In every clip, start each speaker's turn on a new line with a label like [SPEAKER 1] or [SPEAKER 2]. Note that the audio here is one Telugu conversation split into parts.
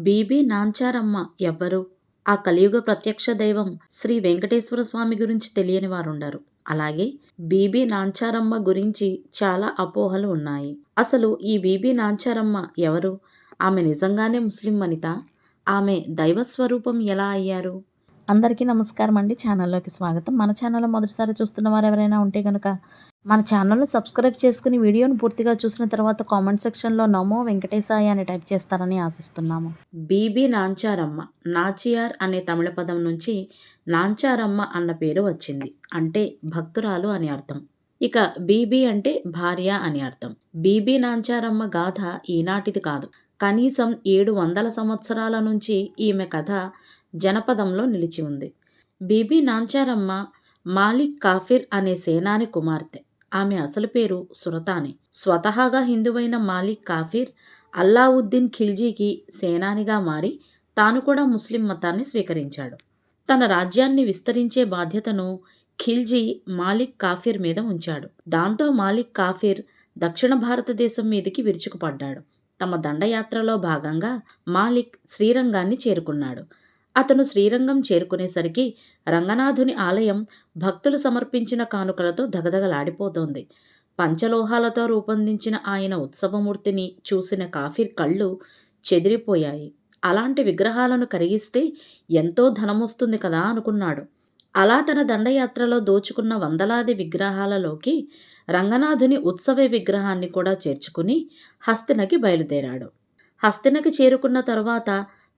[SPEAKER 1] బీబీ నాంచారమ్మ ఎవ్వరు? ఆ కలియుగ ప్రత్యక్ష దైవం శ్రీ వెంకటేశ్వర స్వామి గురించి తెలియని వారుండరు. అలాగే బీబీ నాంచారమ్మ గురించి చాలా అపోహలు ఉన్నాయి. అసలు ఈ బీబీ నాంచారమ్మ ఎవరు? ఆమె నిజంగానే ముస్లిం వనిత ఆమె దైవ స్వరూపం ఎలా అయ్యారు? అందరికీ నమస్కారం అండి ఛానల్లోకి స్వాగతం. మన ఛానల్లో మొదటిసారి చూస్తున్న వారు ఎవరైనా ఉంటే కనుక మన ఛానల్ను సబ్స్క్రైబ్ చేసుకుని వీడియోను పూర్తిగా చూసిన తర్వాత కామెంట్ సెక్షన్లో నమో వెంకటేశాయ అని టైప్ చేస్తారని ఆశిస్తున్నాము. బీబీ నాంచారమ్మ నాచియార్ అనే తమిళ పదం నుంచి నాంచారమ్మ అన్న పేరు వచ్చింది. అంటే భక్తురాలు అని అర్థం. ఇక బీబీ అంటే భార్య అని అర్థం. బీబీ నాంచారమ్మ గాథ ఈనాటిది కాదు. కనీసం ఏడు వందల సంవత్సరాల నుంచి ఈమె కథ జనపదంలో నిలిచి ఉంది. బీబీ నాంచారమ్మ మాలిక్ కాఫిర్ అనే సేనాని కుమార్తె. ఆమె అసలు పేరు సురతాని. స్వతహాగా హిందువైన మాలిక్ కాఫీర్ అల్లావుద్దీన్ ఖిల్జీకి సేనానిగా మారి తాను కూడా ముస్లిం మతాన్ని స్వీకరించాడు. తన రాజ్యాన్ని విస్తరించే బాధ్యతను ఖిల్జీ మాలిక్ కాఫీర్ మీద ఉంచాడు. దాంతో మాలిక్ కాఫిర్ దక్షిణ భారతదేశం మీదకి విరుచుకుపడ్డాడు. తమ దండయాత్రలో భాగంగా మాలిక్ శ్రీరంగాన్ని చేరుకున్నాడు. అతను శ్రీరంగం చేరుకునేసరికి రంగనాథుని ఆలయం భక్తులు సమర్పించిన కానుకలతో దగదగలాడిపోతోంది. పంచలోహాలతో రూపొందించిన ఆయన ఉత్సవమూర్తిని చూసిన కాఫీర్ కళ్ళు చెదిరిపోయాయి. అలాంటి విగ్రహాలను కరిగిస్తే ఎంతో ధనమొస్తుంది కదా అనుకున్నాడు. అలా తన దండయాత్రలో దోచుకున్న వందలాది విగ్రహాలలోకి రంగనాథుని ఉత్సవ విగ్రహాన్ని కూడా చేర్చుకుని హస్తినకి బయలుదేరాడు. హస్తినకి చేరుకున్న తర్వాత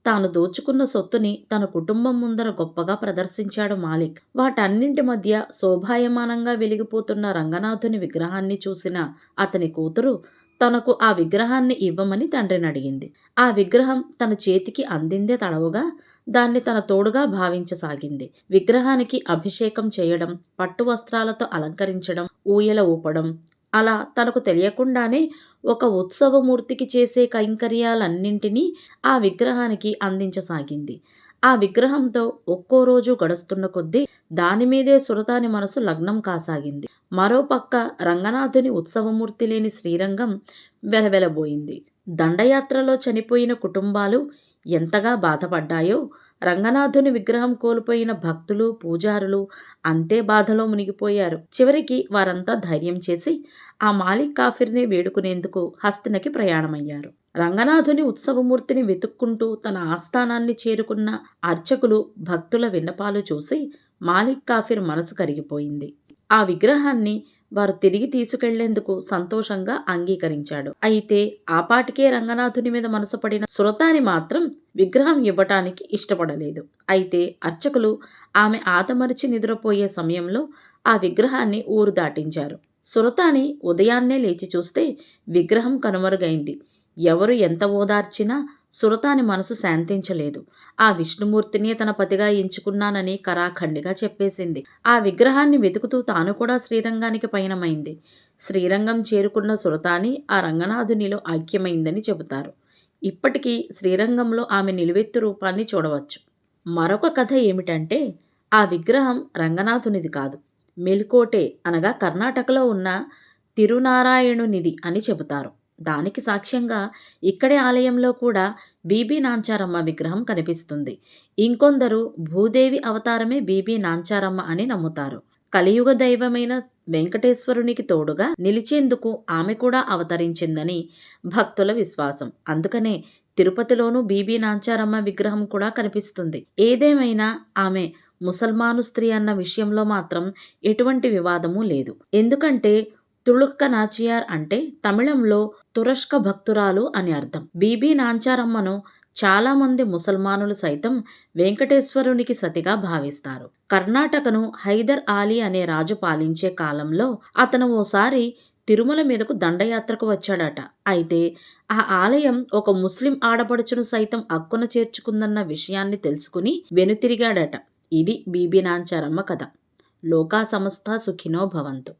[SPEAKER 1] తాను దోచుకున్న సొత్తుని తన కుటుంబం ముందర గొప్పగా ప్రదర్శించాడు మాలిక్. వాటన్నింటి మధ్య శోభాయమానంగా వెలిగిపోతున్న రంగనాథుని విగ్రహాన్ని చూసిన అతని కూతురు తనకు ఆ విగ్రహాన్ని ఇవ్వమని తండ్రిని అడిగింది. ఆ విగ్రహం తన చేతికి అందిందే తడవుగా దాన్ని తన తోడుగా భావించసాగింది. విగ్రహానికి అభిషేకం చేయడం పట్టు వస్త్రాలతో అలంకరించడం ఊయల ఊపడం అలా తనకు తెలియకుండానే ఒక ఉత్సవమూర్తికి చేసే కైంకర్యాలన్నింటినీ ఆ విగ్రహానికి అందించసాగింది. ఆ విగ్రహంతో ఒక్కో రోజు గడుస్తున్న కొద్దీ దానిమీదే సురతాని మనసు లగ్నం కాసాగింది. మరోపక్క రంగనాథుని ఉత్సవమూర్తి లేని శ్రీరంగం వెలవెలబోయింది. దండయాత్రలో చనిపోయిన కుటుంబాలు ఎంతగా బాధపడ్డాయో రంగనాథుని విగ్రహం కోల్పోయిన భక్తులు పూజారులు అంతే బాధలో మునిగిపోయారు. చివరికి వారంతా ధైర్యం చేసి ఆ మాలిక్ కాఫిర్ని వేడుకునేందుకు హస్తినకి ప్రయాణమయ్యారు. రంగనాథుని ఉత్సవమూర్తిని వెతుక్కుంటూ తన ఆస్థానాన్ని చేరుకున్న అర్చకులు భక్తుల విన్నపాలు చూసి మాలిక్ కాఫిర్ మనసు కరిగిపోయింది. ఆ విగ్రహాన్ని వారు తిరిగి తీసుకెళ్ళేందుకు సంతోషంగా అంగీకరించాడు. అయితే ఆపాటికే రంగనాథుని మీద మనసు పడిన సురతాని మాత్రం విగ్రహం ఇవ్వటానికి ఇష్టపడలేదు. అయితే అర్చకులు ఆమె ఆతమరిచి నిద్రపోయే సమయంలో ఆ విగ్రహాన్ని ఊరు దాటించారు. సురతాని ఉదయాన్నే లేచి చూస్తే విగ్రహం కనుమరుగైంది. ఎవరు ఎంత ఓదార్చినా సురతాని మనసు శాంతించలేదు. ఆ విష్ణుమూర్తిని తన పతిగా ఎంచుకున్నానని కరాఖండిగా చెప్పేసింది. ఆ విగ్రహాన్ని వెతుకుతూ తాను కూడా శ్రీరంగానికి పయనమైంది. శ్రీరంగం చేరుకున్న సురతాని ఆ రంగనాథునిలో ఐక్యమైందని చెబుతారు. ఇప్పటికీ శ్రీరంగంలో ఆమె నిలువెత్తు రూపాన్ని చూడవచ్చు. మరొక కథ ఏమిటంటే ఆ విగ్రహం రంగనాథునిది కాదు. మెల్కోటే అనగా కర్ణాటకలో ఉన్న తిరునారాయణునిది అని చెబుతారు. దానికి సాక్ష్యంగా ఇక్కడే ఆలయంలో కూడా బీబీ నాంచారమ్మ విగ్రహం కనిపిస్తుంది. ఇంకొందరు భూదేవి అవతారమే బీబీ నాంచారమ్మ అని నమ్ముతారు. కలియుగ దైవమైన వెంకటేశ్వరునికి తోడుగా నిలిచేందుకు ఆమె కూడా అవతరించిందని భక్తుల విశ్వాసం. అందుకనే తిరుపతిలోనూ బీబీ నాంచారమ్మ విగ్రహం కూడా కనిపిస్తుంది. ఏదేమైనా ఆమె ముసల్మాను స్త్రీ అన్న విషయంలో మాత్రం ఎటువంటి వివాదము లేదు. ఎందుకంటే తుళుక్క నాచియార్ అంటే తమిళంలో తురష్క భక్తురాలు అని అర్థం. బీబీ నాంచారమ్మను చాలామంది ముసల్మానులు సైతం వెంకటేశ్వరునికి సతిగా భావిస్తారు. కర్ణాటకను హైదర్ ఆలీ అనే రాజు పాలించే కాలంలో అతను ఓసారి తిరుమల మీదకు దండయాత్రకు వచ్చాడట. అయితే ఆ ఆలయం ఒక ముస్లిం ఆడపడుచును సైతం అక్కున చేర్చుకుందన్న విషయాన్ని తెలుసుకుని వెనుతిరిగాడట. ఇది బీబీ నాంచారమ్మ కథ. లోకా సమస్త సుఖినో భవంతు.